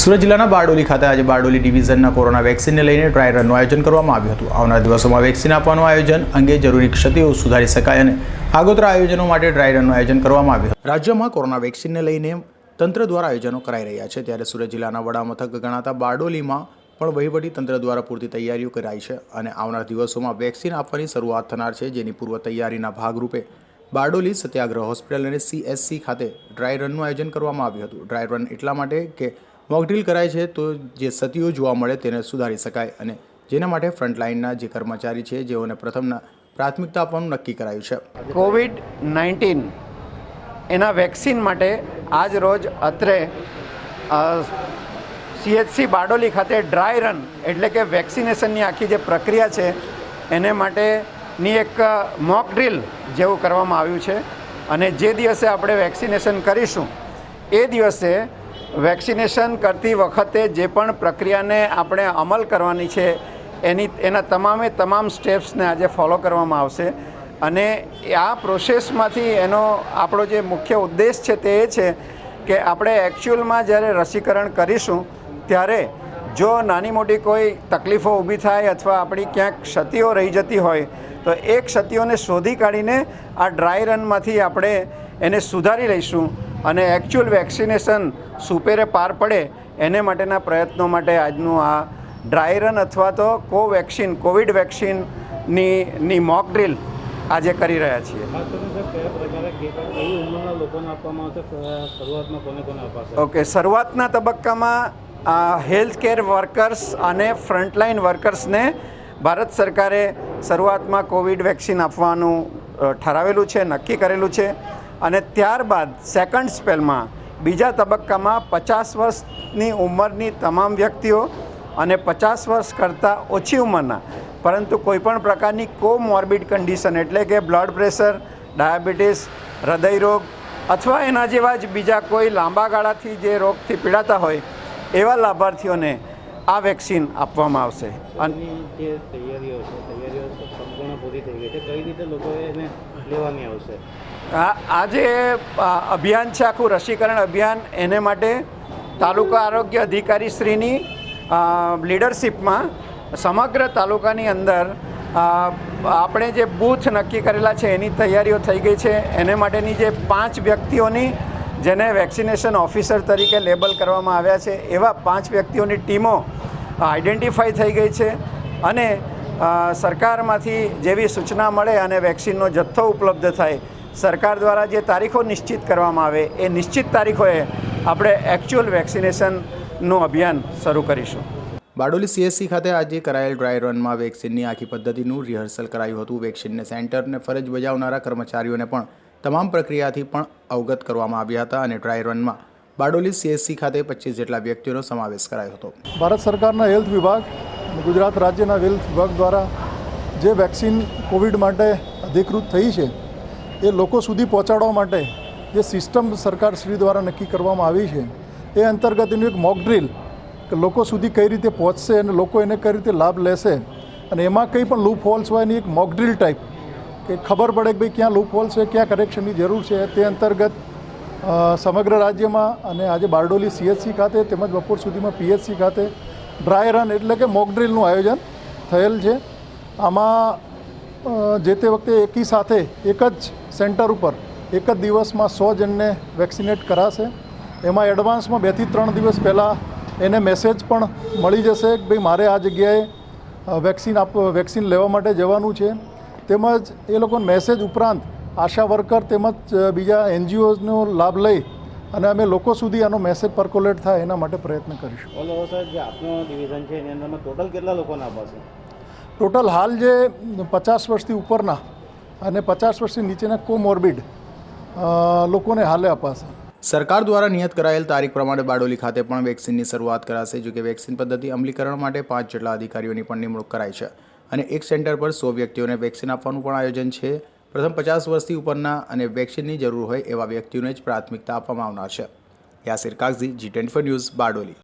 સુરત જિલ્લાના બારડોલી ખાતે આજે બારડોલી ડિવિઝનના કોરોના વેક્સિનને લઈને ડ્રાય રનનું આયોજન કરવામાં આવ્યું હતું. આવનાર દિવસોમાં વેક્સિન આપવાનું આયોજન અંગે જરૂરી ક્ષતિઓ સુધારી શકાય અને આગોતરા આયોજનો માટે ડ્રાય રનનું આયોજન કરવામાં આવ્યું રાજ્યમાં કોરોના વેક્સિનને લઈને તંત્ર દ્વારા આયોજનો કરાઈ રહ્યા છે. ત્યારે સુરત જિલ્લાના વડામથક ગણાતા બારડોલીમાં પણ વહીવટી તંત્ર દ્વારા પૂરતી તૈયારીઓ કરાઈ છે અને આવનાર દિવસોમાં વેક્સિન આપવાની શરૂઆત થનાર છે. જેની પૂર્વ તૈયારીના ભાગરૂપે બારડોલી સત્યાગ્રહ હોસ્પિટલ અને સીએસસી ખાતે ડ્રાય રનનું આયોજન કરવામાં આવ્યું હતું. ડ્રાય રન એટલા માટે કે મોકડ્રીલ કરાય છે તો જે સતીઓ જોવા મળે તેને સુધારી શકાય અને જેના માટે ફ્રન્ટલાઇનના જે કર્મચારી છે જેઓને પ્રથમના પ્રાથમિકતા આપવાનું નક્કી કરાયું છે. કોવિડ નાઇન્ટીન એના વેક્સિન માટે આજ રોજ અત્રે સીએચસી બારડોલી ખાતે ડ્રાય રન એટલે કે વેક્સિનેશનની આખી જે પ્રક્રિયા છે એને માટેની એક મોક જેવું કરવામાં આવ્યું છે. અને જે દિવસે આપણે વેક્સિનેશન કરીશું, એ દિવસે વેક્સિનેશન કરતી વખતે જે પણ પ્રક્રિયાને આપણે અમલ કરવાની છે, એની, એના તમામે તમામ સ્ટેપ્સને આજે ફોલો કરવામાં આવશે. અને આ પ્રોસેસમાંથી એનો આપણો જે મુખ્ય ઉદ્દેશ છે તે એ છે કે આપણે એકચ્યુઅલમાં જ્યારે રસીકરણ કરીશું, ત્યારે જો નાની મોટી કોઈ તકલીફો ઊભી થાય અથવા આપણી ક્યાંક ક્ષતિઓ રહી જતી હોય, તો એ ક્ષતિઓને શોધી કાઢીને આ ડ્રાય રનમાંથી આપણે એને સુધારી લઈશું. અને એકચ્યુઅલ વેક્સિનેશન સુપેરે પાર પડે, એને માટેના પ્રયત્નો માટે આજનું આ ડ્રાય રન અથવા તો કોવેક્સિન કોવિડ વેક્સિનની ની મોક ડ્રીલ આજે કરી રહ્યા છીએ. ઓકે શરૂઆતના તબક્કામાં હેલ્થ કેર વર્કર્સ અને ફ્રન્ટલાઇન વર્કર્સને ભારત સરકારે શરૂઆતમાં કોવિડ વેક્સિન આપવાનું ઠરાવેલું છે, નક્કી કરેલું છે. અને ત્યારબાદ સેકન્ડ સ્પેલમાં બીજા તબક્કામાં પચાસ વર્ષની ઉંમરની તમામ વ્યક્તિઓ અને પચાસ વર્ષ કરતાં ઓછી ઉંમરના, પરંતુ કોઈપણ પ્રકારની કોમોર્બિડ કન્ડિશન એટલે કે બ્લડ પ્રેશર ડાયાબિટીસ હૃદયરોગ અથવા એના જેવા જ બીજા કોઈ લાંબા ગાળાથી જે રોગથી પીડાતા હોય એવા લાભાર્થીઓને આ વેક્સિન આપવામાં આવશે. અને જે તૈયારીઓ છે તૈયારીઓ સંપૂર્ણ પૂરી થઈ ગઈ છે. કઈ રીતે લોકોએ એને લેવાની આવશે? આ જે અભિયાન છે આખું રસીકરણ અભિયાન. એને માટે તાલુકા આરોગ્ય અધિકારી શ્રીની લીડરશિપમાં સમગ્ર તાલુકાની અંદર આપણે જે બૂથ નક્કી કરેલા છે એની તૈયારીઓ થઈ ગઈ છે. એને માટેની જે પાંચ વ્યક્તિઓની જેને વેક્સિનેશન ઓફિસર તરીકે લેબલ કરવામાં આવ્યા છે એવા પાંચ વ્યક્તિઓની ટીમો આઈડેન્ટિફાઈ થઈ ગઈ છે અને સરકારમાંથી જેવી સૂચના મળે અને વેક્સિનનો જથ્થો ઉપલબ્ધ થાય, સરકાર દ્વારા જે તારીખો નિશ્ચિત કરવામાં આવે, એ નિશ્ચિત તારીખોએ આપણે એકચ્યુઅલ વેક્સિનેશનનું અભિયાન શરૂ કરીશું. બારડોલી સીએસસી ખાતે આજે કરાયેલ ડ્રાય રનમાં વેક્સિનની આખી પદ્ધતિનું રિહર્સલ કરાયું હતું. વેક્સિનને સેન્ટરને ફરજ બજાવનારા કર્મચારીઓને પણ તમામ પ્રક્રિયાથી પણ અવગત કરવામાં આવ્યા હતા અને ડ્રાય રનમાં બારડોલી સીએસસી ખાતે પચીસ જેટલા વ્યક્તિઓનો સમાવેશ કરાયો હતો. ભારત સરકારના હેલ્થ વિભાગ ગુજરાત રાજ્યના હેલ્થ વિભાગ દ્વારા જે વેક્સિન કોવિડ માટે અધિકૃત થઈ છે, એ લોકો સુધી પહોંચાડવા માટે જે સિસ્ટમ સરકાર શ્રી દ્વારા નક્કી કરવામાં આવી છે, એ અંતર્ગત એનું એક મોક ડ્રીલ કે લોકો સુધી કઈ રીતે પહોંચશે અને લોકો એને કઈ રીતે લાભ લેશે અને એમાં કંઈ પણ લૂપ હોલ્સ હોય એની એક મોક ડ્રીલ ટાઈપ કે ખબર પડે કે ભાઈ ક્યાં લૂપ હોલ્સ છે, ક્યાં કરેક્શનની જરૂર છે, તે અંતર્ગત સમગ્ર રાજ્યમાં અને આજે બારડોલી સીએચસી ખાતે તેમજ બપોર સુધીમાં પીએચસી ખાતે ડ્રાય રન એટલે કે મોક ડ્રીલનું આયોજન થયેલ છે. આમાં જે તે વખતે એકી સાથે એક જ સેન્ટર ઉપર એક જ દિવસમાં સો જણને વેક્સિનેટ કરાશે. એમાં એડવાન્સમાં બેથી ત્રણ દિવસ પહેલાં એને મેસેજ પણ મળી જશે કે ભાઈ મારે આ જગ્યાએ વેક્સિન આપ, વેક્સિન લેવા માટે જવાનું છે. તેમજ એ લોકોને મેસેજ ઉપરાંત આશા વર્કર તેમજ બીજા એનજીઓનો લાભ લઈ અને અમે લોકો સુધી આનો મેસેજ પર્કોલેટ થાય એના માટે પ્રયત્ન કરીશું. ઓલ ઓવર સર જે આપનો ડિવિઝન છે એની અંદરમાં ટોટલ કેટલા લોકોને અપાશે ટોટલ હાલ જે પચાસ વર્ષથી ઉપરના અને પચાસ વર્ષથી નીચેના કોમોર્બિડ લોકોને હાલે અપાશે. સરકાર દ્વારા નિયત કરાયેલ તારીખ પ્રમાણે બારડોલી ખાતે પણ વેક્સિનની શરૂઆત કરાશે જો કે વેક્સિન પદ્ધતિ અમલીકરણ માટે પાંચ જેટલા અધિકારીઓની પણ નિમણૂક કરાઈ છે. અને એક સેન્ટર પર સો વ્યક્તિઓને વેક્સિન આપવાનું પણ આયોજન છે. પ્રથમ પચાસ વર્ષથી ઉપરના અને વેક્સિનની જરૂર હોય એવા વ્યક્તિઓને જ પ્રાથમિકતા આપવામાં આવનાર છે. Yasir Kagzi, G twenty news, Bardoli.